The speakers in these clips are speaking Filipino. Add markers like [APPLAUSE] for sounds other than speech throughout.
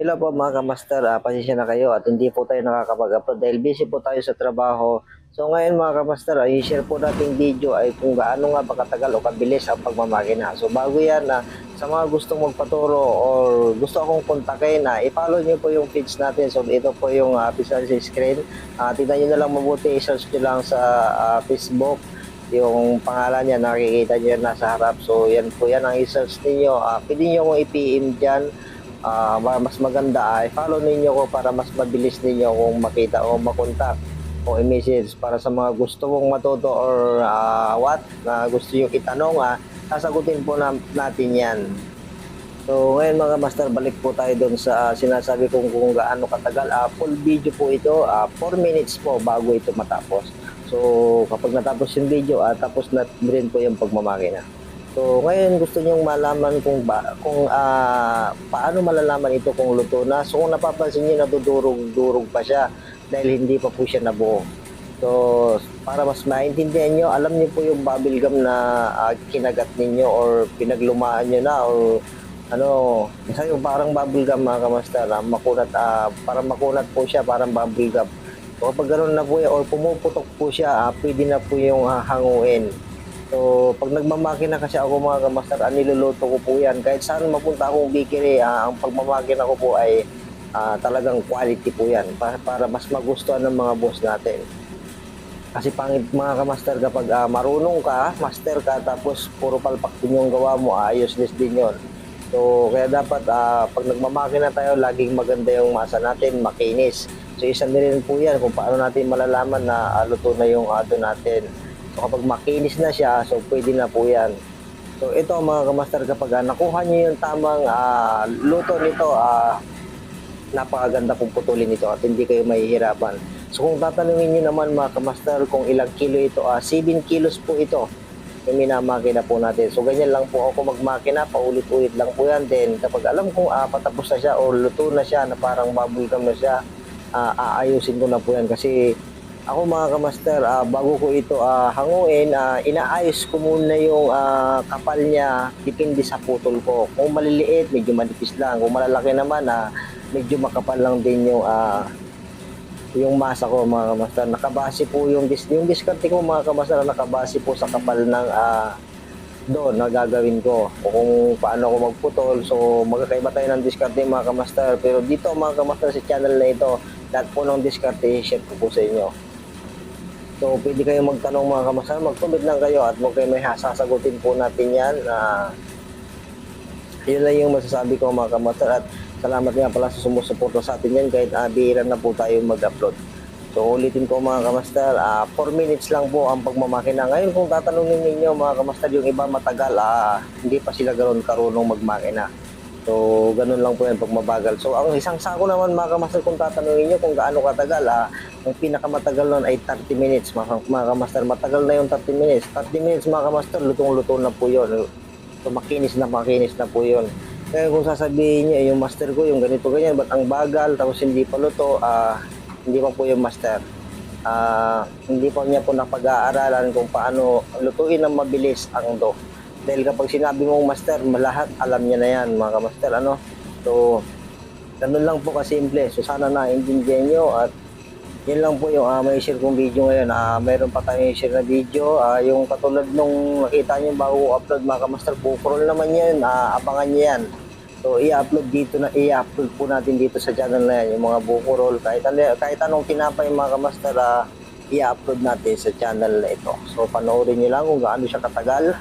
Hello po mga kamaster, uh, pasensya na kayo at hindi po tayo nakakapag-upload dahil busy po tayo sa trabaho. So ngayon mga kamaster, ay share po nating video ay kung gaano nga ba katagal o kabilis ang pagmamakina. So bago yan, na sa mga gustong magpaturo or gusto akong kontakin, na i-follow nyo po yung feeds natin. So ito po yung uh, sa screen. Uh, tignan nyo na lang mabuti, i-search nyo lang sa ah, Facebook yung pangalan niya nakikita niyo yan nasa harap so yan po yan ang i-search ninyo uh, pwede niyo kong i-PM dyan Ma- mas maganda ay follow ninyo ko para mas mabilis ninyo kung makita o makontak o i-message para sa mga gusto mong matuto or ah, what na gusto nyo itanong ah, sasagutin po na, natin yan. So ngayon mga master balik po tayo doon sa ah, sinasabi kong kung gaano katagal Ah, full video po ito 4 minutes po bago ito matapos. So kapag natapos yung video ah, tapos na rin po yung pagmamakina So, ngayon gusto nyong malaman kung ba kung ah, paano malalaman ito kung luto na. So, kung napapansin niyo nadudurog-durog pa siya dahil hindi pa po siya nabuo. So, para mas maintindihan nyo, alam niyo po yung bubble gum na ah, kinagat ninyo or pinaglumaan nyo na or ano, [LAUGHS] yung parang bubble gum mga kamastar, na makunat, ah, parang makunat po siya, parang bubble gum. So, kapag ganoon na po or pumuputok po siya, ah, pwede na po yung ah, hanguin. So, pag nagmamakina kasi ako mga kamaster, ang niluluto ko po yan. Kahit saan mapunta akong bakery, ah, ang pagmamakina ko po ay ah, talagang quality po yan. Para, para mas magustuhan ng mga boss natin. Kasi pangit mga kamaster kapag ah, marunong ka, master ka, tapos puro palpak din yung gawa mo, ah, useless din yon. So, kaya dapat ah, pag nagmamakina tayo, laging maganda yung masa natin, makinis. So, isa din rin po yan kung paano natin malalaman na ah, luto na yung ato natin. So kapag makinis na siya, so pwede na po yan. So ito mga kamaster, kapag ah, nakuha niyo yung tamang ah, luto nito, ah, napakaganda kung putulin ito at hindi kayo mahihirapan. So kung tatanungin niyo naman mga kamaster kung ilang kilo ito, ah, 7 kilos po ito yung minamakina po natin. So ganyan lang po ako magmakina, paulit-ulit lang po yan. Then kapag alam kong ah, patapos na siya o luto na siya na parang bubblegum na siya, ah, aayusin ko na po yan kasi ako mga kamaster, ah, bago ko ito ah, hanguin, ah, inaayos ko muna yung ah, kapal niya depende sa putol ko. Kung maliliit, medyo manipis lang. Kung malalaki naman, ah, medyo makapal lang din yung ah, yung masa ko mga kamaster. Nakabase po yung, dis yung diskarte ko mga kamaster, nakabase po sa kapal ng ah, doon na gagawin ko o kung paano ako magputol. So magkakaiba tayo ng diskarte mga kamaster. Pero dito mga kamaster sa channel na ito, lahat po ng diskarte share ko po sa inyo. So, pwede kayo magtanong mga kamasama, mag-comment lang kayo at huwag kayo may sasagutin po natin yan. na yun lang yung masasabi ko mga kamasama at salamat nga pala sa sumusuporta sa atin yan kahit uh, bihira na po tayo mag-upload. So, ulitin ko mga kamastar, 4 minutes lang po ang pagmamakina. Ngayon kung tatanungin ninyo mga kamastar, yung iba matagal, ah, hindi pa sila ganoon karunong magmakina. So, ganun lang po yan pag mabagal. So, ang isang sako naman mga kamaster, kung tatanungin nyo kung gaano katagal, ah, ang pinakamatagal nun ay 30 minutes mga, mga kamaster. Matagal na yung 30 minutes. 30 minutes mga kamaster, lutong-luto na po yun. So, makinis na makinis na po yun. Kaya kung sasabihin nyo, yung master ko, yung ganito ganyan, ba't ang bagal, tapos hindi pa luto, ah, hindi pa po yung master. Ah, hindi pa niya po napag-aaralan kung paano lutuin ng mabilis ang do. Dahil kapag sinabi mong master, lahat alam niya na yan, mga kamaster, ano? So, ganun lang po kasimple. So, sana naintindihan nyo at yun lang po yung uh, may share kong video ngayon. Uh, mayroon pa tayong share na video. Ah, yung katulad nung nakita nyo bago upload mga kamaster, bukrol naman yan. Ah, abangan nyo yan. So, i-upload dito na, i-upload po natin dito sa channel na yan, yung mga bukurol. Kahit, ano- kahit anong tinapay mga kamaster, ah, i-upload natin sa channel na ito. So, panoorin nyo lang kung gaano siya katagal.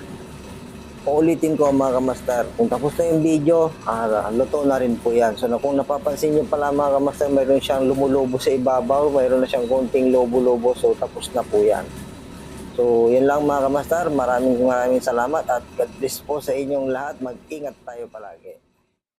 Paulitin ko mga kamastar, kung tapos na yung video, ah, luto na rin po yan. So na kung napapansin nyo pala mga kamastar, mayroon siyang lumulobo sa ibabaw, mayroon na siyang konting lobo-lobo, so tapos na po yan. So yun lang mga kamastar, maraming maraming salamat at God bless po sa inyong lahat. Mag-ingat tayo palagi.